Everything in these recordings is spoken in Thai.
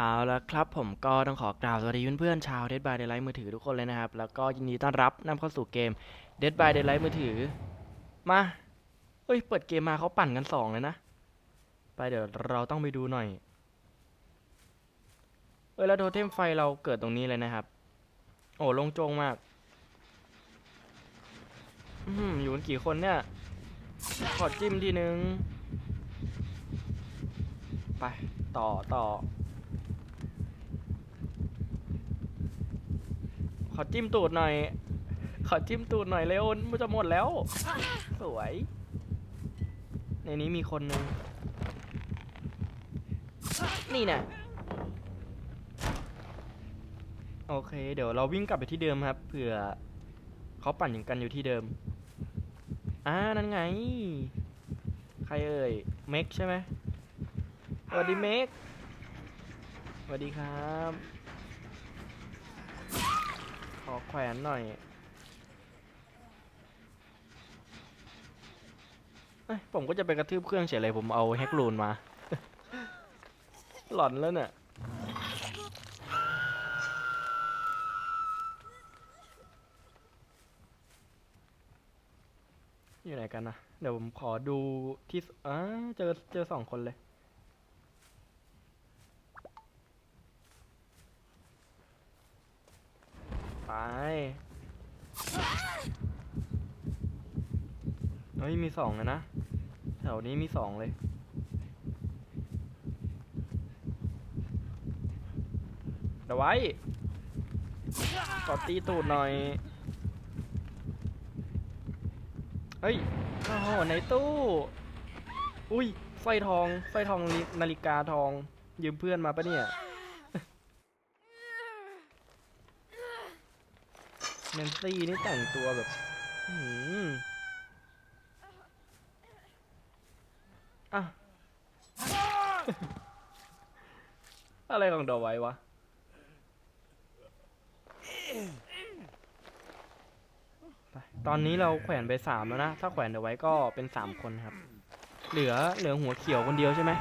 เอาละครับผมก็ต้องขอกล่าวสวัสดีเพื่อนๆชาว Dead by Daylight มือถือทุกคนเลยนะครับ แล้วก็ยินดีต้อนรับนำเข้าสู่เกม Dead by Daylight มือถือ มาเฮ้ย เปิดเกมมาเขาปั่นกันสองเลยนะ ไปเดี๋ยวเราต้องไปดูหน่อย เอ้ย แล้วโทเทมไฟเราเกิดตรงนี้เลยนะครับ โอ้ลงโจงมาก อืมอยู่กันกี่คนเนี่ย ขอจิ้มทีนึง ไป ต่อต่อ ขอจิ้มตูดหน่อย ขอจิ้มตูดหน่อยเร็วมันจะหมดแล้ว สวย ในนี้มีคนหนึ่งนี่นะโอเค เดี๋ยวเราวิ่งกลับไปที่เดิมครับเผื่อเขาปั่นอย่างกันอยู่ที่เดิมอ่านั่นไง ใครเอ่ยเมกใช่ไหมสวัสดีเมกสวัสดีครับ อแขวนหน่อยเอ้ยผมก็จะไปกระทืบเครื่องเฉยเลยผมเอาแฮกลูนมา หลอนแล้วเนี่ย อยู่ไหนกันนะ เดี๋ยวผมขอดูที่สอ่าเจอเจอสองคนเลย ไป เฮ้ย มี สองเลยนะ แถวนี้มีสองเลย เดี๋ยวไว้กดตีตูดหน่อย เฮ้ย โอ้โหในตู้ อุ้ยสร้อยทองสร้อยทองนาฬิกาทอง ยืมเพื่อนมาปะเนี่ยแนนซี่นี่แต่งตัวแบบ อื อะ อะไรของดอไว้วะ ตอนนี้เราแขวนไปสามแล้วนะ ถ้าแขวนเดี๋ยวไว้ก็เป็นสามคนครับ เหลือเหลือหัวเขียวคนเดียวใช่ไหม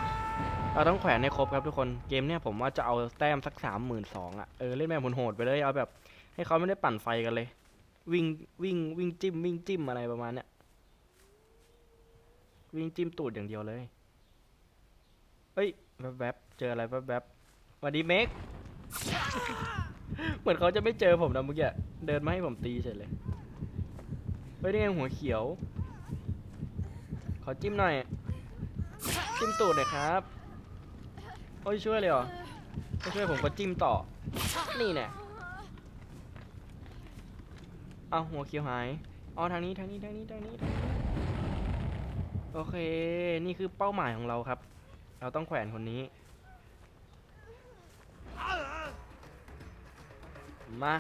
เราต้องแขวนให้ครบครับทุกคน เกมเนี่ยผมว่าจะเอาแต้มสักสามหมื่นสองอะ เออเล่นแบบโหดไปเลย เอาแบบ ให้เขาไม่ได้ปั่นไฟกันเลย วิ่งวิ่งวิ่งจิ้มวิ่งจิ้มอะไรประมาณเนี้ย วิ่งจิ้มตูดอย่างเดียวเลยเฮ้ยแวบๆเจออะไรแวบๆวัสดีเมก เหมือนเขาจะไม่เจอผมนะเมื่อกี้เดินมาให้ผมตีเฉยเลยเฮ้ยนี่ไงหัวเขียว ขอจิ้มหน่อย จิ้มตูดหน่อยครับโอ้ยช่วยเลยเหรอไม่ช่วยผมก็จิ้มต่อ นี่แน่เอาหัวเขียวหายอ๋อทางนี้ทางนี้ทางนี้ทางนี้ โอเค นี่คือเป้าหมายของเราครับ เราต้องแขวนคนนี้ มา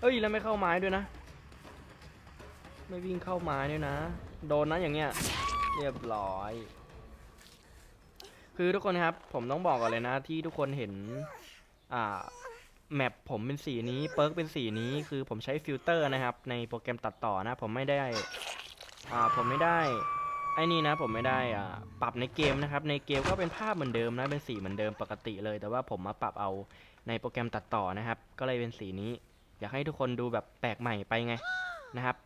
เอ้ย แล้วไม่เข้าไม้ด้วยนะ ไม่วิ่งเข้าไม้ด้วยนะ โดนนะอย่างเงี้ย เรียบร้อย คือทุกคนครับ ผมต้องบอกก่อนเลยนะที่ทุกคนเห็น อ่า แมปผมเป็นสีนี้เปิร์กเป็นสีนี้คือผมใช้ฟิลเตอร์นะครับ ในโปรแกรมตัดต่อนะ ผมไม่ได้อ่าผมไม่ได้ไอ้นี่นะผมไม่ได้อ่าปรับในเกมนะครับ ในเกมก็เป็นภาพเหมือนเดิมนะเป็นสีเหมือนเดิมปกติเลย แต่ว่าผมมาปรับเอาในโปรแกรมตัดต่อนะครับ ก็เลยเป็นสีนี้ อยากให้ทุกคนดูแบบแปลกใหม่ไปไงนะครับ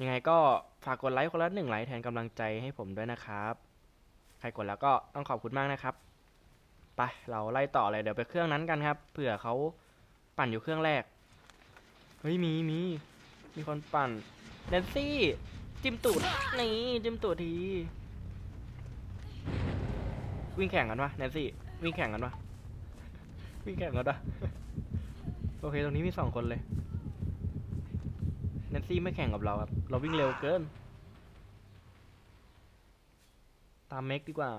ยังไงก็ฝากกดไลค์คนละหนึ่งไลค์แทนกำลังใจให้ผมด้วยนะครับ ใครกดแล้วก็ต้องขอบคุณมากนะครับ ไปเราไล่ต่อเลยเดี๋ยวไปเครื่องนั้นกันครับเผื่อเขาปั่นอยู่เครื่องแรกเฮ้ยมีมีมีคนปั่นแนนซี่จิ้มตูดนี่จิ้มตูดทีวิ่งแข่งกันปะแนนซี่วิ่งแข่งกันปะวิ่งแข่งกันปะโอเคตรงนี้มีสองคนเลยแนนซี่ไม่แข่งกับเราครับเราวิ่งเร็วเกิน ตามเมกดีกว่า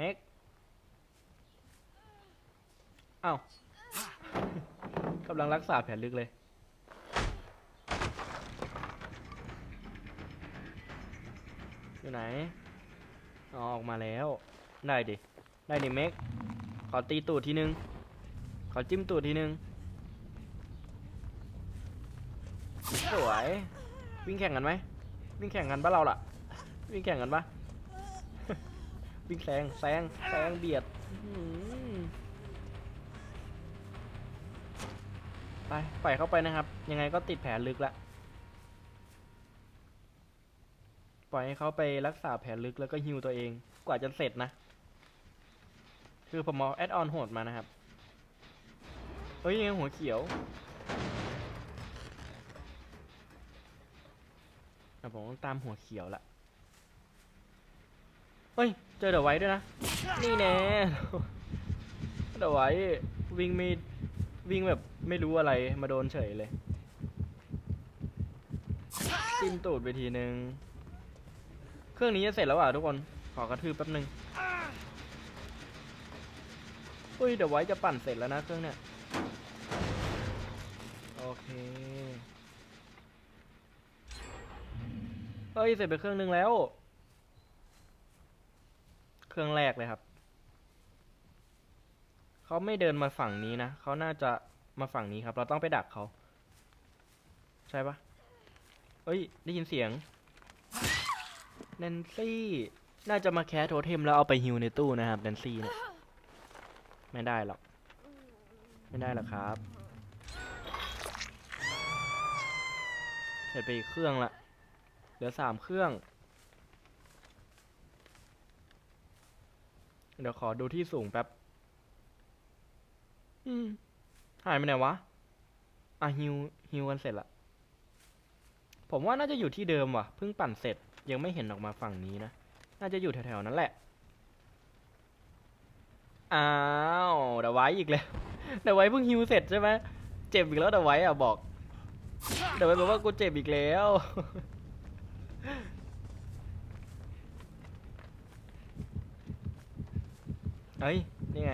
เมกเอ้ากำลังรักษาแผลลึกเลย อยู่ไหนอ๋อออกมาแล้ว ได้ดิ ได้ดิเมกขอตีตูดทีนึง ขอจิ้มตูดทีนึง สวย วิ่งแข่งกันไหม วิ่งแข่งกันปะเราล่ะ วิ่งแข่งกันปะ วิ่งแซงแซงแซงเบียดอื้อหือไปปล่อยเข้าไปนะครับ ยังไงก็ติดแผลลึกละปล่อยให้เขาไปรักษาแผลลึกแล้วก็ฮิวตัวเอง กว่าจะเสร็จนะ คือผมเอาแอดออนโหดมานะครับ เฮ้ยยังไงหัวเขียวอะผมต้องตามหัวเขียวละเฮ้ย เจอเดอะไว้ด้วยนะ นี่แน่เดอะไว้วิ่งไม่วิ่งแบบไม่รู้อะไรมาโดนเฉยเลยจิ้มตูดไปทีนึง เครื่องนี้จะเสร็จแล้วอะทุกคน ขอกระทืบแป๊บนึงเฮ้ยเดี๋ยวไว้จะปั่นเสร็จแล้วนะเครื่องเนี้ยโอเค เฮ้ยเสร็จไปเครื่องนึงแล้ว เครื่องแรกเลยครับ เขาไม่เดินมาฝั่งนี้นะ เขาน่าจะมาฝั่งนี้ครับ เราต้องไปดักเขา ใช่ปะเฮ้ย ได้ยินเสียงแนนซี่ น่าจะมาแคสโทเทมแล้วเอาไปฮิวในตู้นะครับแนนซี่เนี่ย ไม่ได้หรอก ไม่ได้หรอกครับ เสร็จไปอีกเครื่องละ เหลือสามเครื่อง เดี๋ยวขอดูที่สูงแป๊บ อืม หายไปไหนวะ อะฮิวฮิวกันเสร็จละ ผมว่าน่าจะอยู่ที่เดิมว่ะ เพิ่งปั่นเสร็จ ยังไม่เห็นออกมาฝั่งนี้นะ น่าจะอยู่แถวๆนั้นแหละ อ้าวเดี๋ยวไว้อีกแล้วเดี๋ยวไว้เพิ่งฮิวเสร็จใช่ไหม เจ็บอีกแล้วเดี๋ยวไว้อะบอก เดี๋ยวไว้บอกว่ากูเจ็บอีกแล้ว เอ้ยนี่ไง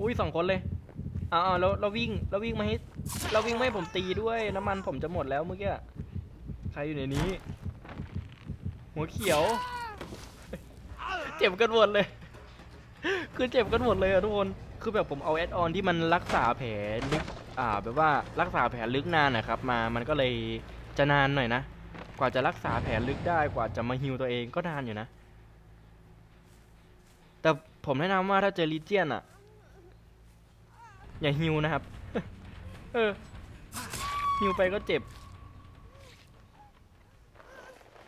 อุ้ยสองคนเลยเอาเอาเราเราวิ่งเราวิ่งมาให้เราวิ่งไม่ผมตีด้วยน้ำมันผมจะหมดแล้วเมื่อกี้ใครอยู่ในนี้ หัวเขียว เจ็บกันหมดเลย คือเจ็บกันหมดเลยอะทุกคน คือแบบผมเอาแอดออนที่มันรักษาแผลลึกอ่าแบบว่ารักษาแผลลึกนานนะครับ มามันก็เลยจะนานหน่อยนะ กว่าจะรักษาแผลลึกได้กว่าจะมาฮิวตัวเองก็นานอยู่นะ แต่ ผมแนะนำว่าถ้าเจอลิเจียนอะอย่าฮิวนะครับ เออฮิวไปก็เจ็บ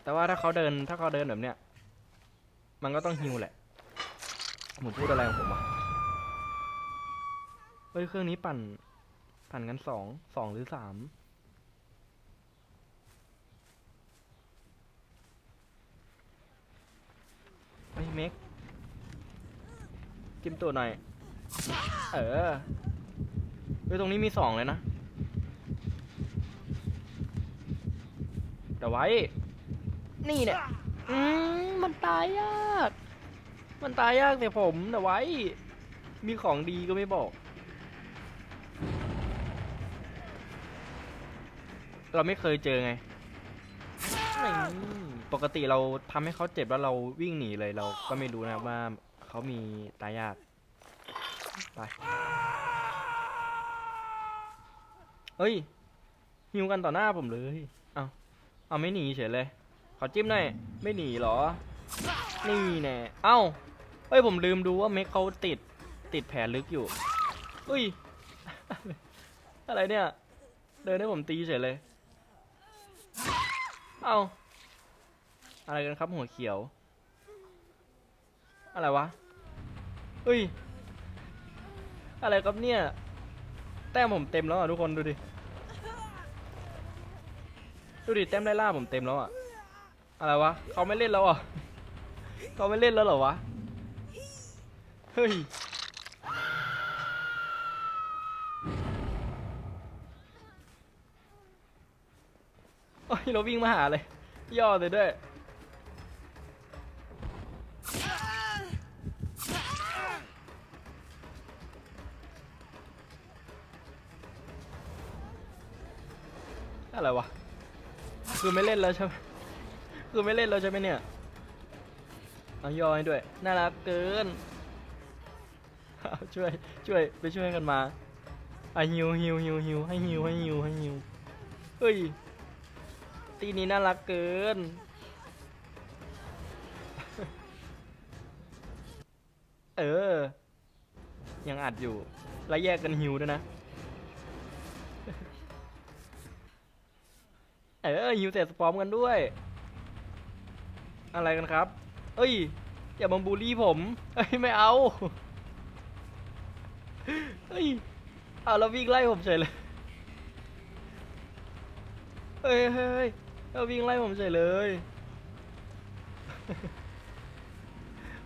แต่ว่าถ้าเขาเดินถ้าเขาเดินแบบเนี้ย มันก็ต้องฮิวแหละผมพูดอะไรของผมวะเฮ้ยเครื่องนี้ปั่น ปั่นกันสองสองหรือสามเฮ้ยเมก จิ้มตัวหน่อย เออเฮ้ยตรงนี้มีสองเลยนะเดี๋ยวไว้ นี่เนี่ยอืมมันตายยาก มันตายยากแต่ผมเดี๋ยวไว้ มีของดีก็ไม่บอก เราไม่เคยเจอไง ปกติเราทำให้เขาเจ็บแล้วเราวิ่งหนีเลยเราก็ไม่รู้นะว่า เขามีตายยากไปเฮ้ยหิวกันต่อหน้าผมเลย เอาเอาไม่หนีเฉยเลย ขอจิ้มหน่อย ไม่หนีเหรอ นี่แน่ เอ้า เฮ้ยผมลืมดูว่าเมคเขาติด ติดแผลลึกอยู่เฮ้ย อะไรเนี่ย เดินให้ผมตีเฉยเลย เอ้า อะไรกันครับหัวเขียว อะไรวะเฮ้ย อะไรครับเนี่ย แต้มผมเต็มแล้วอะทุกคนดูดิ ดูดิแต้มไล่ล่าผมเต็มแล้วอะ อะไรวะเขาไม่เล่นแล้วอะเขาไม่เล่นแล้วเหรอวะ เฮ้ยโอ้ยเราวิ่งมาหาเลย ย่อเลยด้วย อะไรวะ คือไม่เล่นแล้วใช่ไหมคือไม่เล่นแล้วใช่ไหมเนี่ยเอายอยด้วย น่ารักเกิน ช่วย ช่วย ไปช่วยกันมาไอฮิวฮิวฮิวฮิวให้ฮิวให้ฮิวให้ฮิวเฮ้ย ตีนี้น่ารักเกิน เออ ยังอัดอยู่ และแยกกันฮิวด้วยนะ เออฮิวเสร็จสปอมกันด้วย อะไรกันครับ เอ้ย อย่ามาบูลลี่ผมเอ้ยไม่เอาเฮ้ยเอาแล้ววิ่งไล่ผมเฉยเลยเฮ้ยเฮ้ยเฮ้ยเอาวิ่งไล่ผมเฉยเลย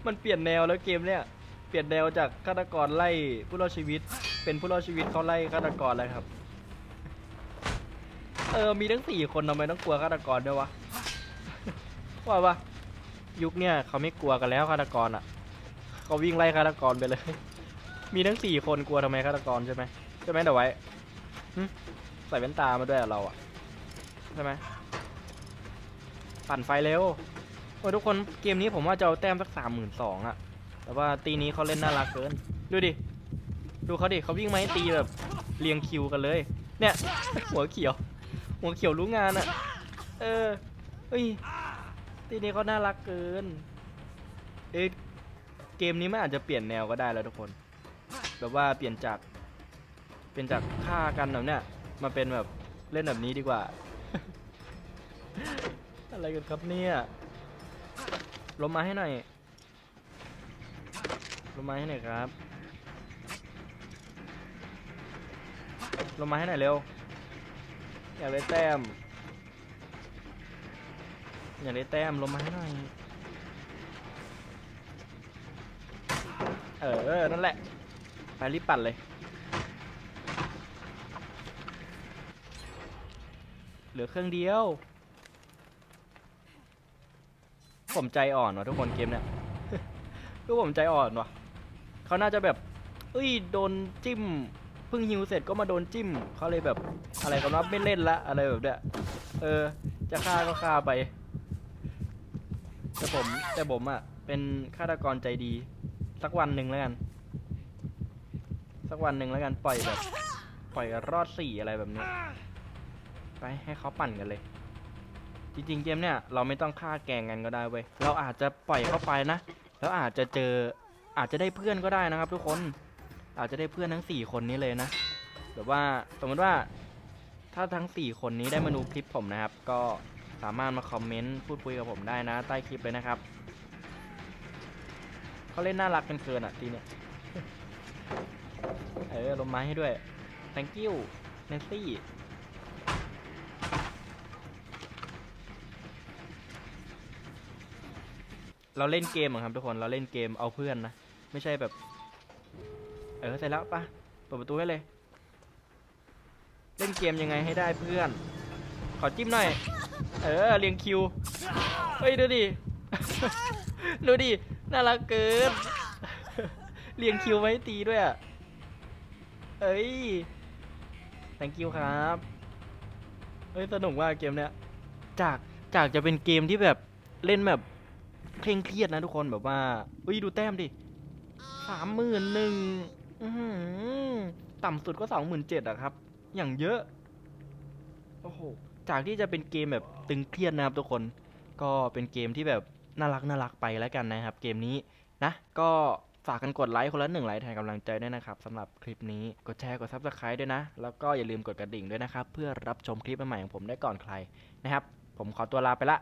มันเปลี่ยนแนวแล้วเกมเนี้ยเปลี่ยนแนวจากฆาตกรไล่ผู้รอดชีวิต เป็นผู้รอดชีวิตเขาไล่ฆาตกรแล้วครับ เออ มีทั้งสี่คนทำไมต้องกลัวฆาตกรด้วยวะ ว่าปะยุคเนี้ยเขาไม่กลัวกันแล้วฆาตกรอะ เขาวิ่งไล่ฆาตกรไปเลย มีทั้งสี่คนกลัวทำไมฆาตกรใช่ไหมใช่ไหมเดี๋ยวไว้ใส่แว่นตามาด้วยเราอะใช่ไหมปั่นไฟเร็วโอ้ยทุกคนเกมนี้ผมว่าจะเอาแต้มสักสามหมื่นสองอะ แต่ว่าตีนี้เขาเล่นน่ารักเกิน ดูดิ ดูเขาดิเขาวิ่งมาให้ตีแบบเรียงคิวกันเลย เนี่ยหัวเขียว หัวเขียวรู้งานอะเออเฮ้ยตีนี้เขาน่ารักเกิน เอ้ยเกมนี้มันอาจจะเปลี่ยนแนวก็ได้แล้วทุกคน แบบว่าเปลี่ยนจาก เปลี่ยนจากฆ่ากันแบบเนี้ยมาเป็นแบบเล่นแบบนี้ดีกว่า อะไรกันครับเนี่ยลงมาให้หน่อยลงมาให้หน่อยครับลงมาให้หน่อยเร็ว อยากได้แต้ม อยากได้แต้มลงมาให้หน่อย เออ นั่นแหละ ไปรีบปั่นเลย เหลือเครื่องเดียว ผมใจอ่อนว่ะทุกคนเกมเนี่ยคือผมใจอ่อนว่ะ เขาน่าจะแบบ เอ้ย โดนจิ้ม เพิ่งฮิวเสร็จก็มาโดนจิ้มเขาเลยแบบอะไรกันว่าไม่เล่นละอะไรแบบเนี้ยเออ จะฆ่าก็ฆ่าไป แต่ผมแต่ผมอะ่ะ เป็นฆาตกรใจดี สักวันหนึ่งแล้วกัน สักวันหนึ่งแล้วกันปล่อยแบบ ปล่อยรอดสี่อะไรแบบนี้ไปให้เขาปั่นกันเลย จริงๆเกมเนี่ย เราไม่ต้องฆ่าแกงกันก็ได้เว้ยเราอาจจะปล่อยเข้าไปนะ แล้วอาจจะเจออาจจะได้เพื่อนก็ได้นะครับทุกคน อาจจะได้เพื่อนทั้งสี่คนนี้เลยนะแบบว่าสมมติว่าถ้าทั้งสี่คนนี้ได้มาดูคลิปผมนะครับ ก็สามารถมาคอมเมนต์พูดคุยกับผมได้นะ ใต้คลิปเลยนะครับเขาเล่นน่ารักกันเกินอะทีเนี้ยเออลงไม้ให้ด้วย thank you Nancy เราเล่นเกมอครับทุกคนเราเล่นเกมเอาเพื่อนนะ ไม่ใช่แบบ เออเสร็จแล้วปะเปิดประตูให้เลย เล่นเกมยังไงให้ได้เพื่อน ขอจิ้มหน่อย เออเรียงคิว เฮ้ยดูดิ ดูดิ น่ารักเกิน เรียงคิวไว้ตีด้วยอะ เอ้ย thank you ครับ เฮ้ยสนุกมาเกมเนี้ย จาก จากจะเป็นเกมที่แบบเล่นแบบเคร่งเครียดนะทุกคนแบบว่า อุ้ยดูแต้มดิสามหมื่นหนึ่ง ต่ำสุดก็สองหมื่นเจ็ดอะครับ อย่างเยอะ โอ้โห จากที่จะเป็นเกมแบบตึงเครียดนะครับทุกคน ก็เป็นเกมที่แบบน่ารักน่ารักไปแล้วกันนะครับ เกมนี้นะ ก็ฝากกันกดไลค์คนละหนึ่งไลค์แทนกำลังใจด้วยนะครับสำหรับคลิปนี้ กดแชร์กดซับสไครต์ด้วยนะ แล้วก็อย่าลืมกดกระดิ่งด้วยนะครับ เพื่อรับชมคลิปใหม่ๆของผมได้ก่อนใครนะครับ ผมขอตัวลาไปละ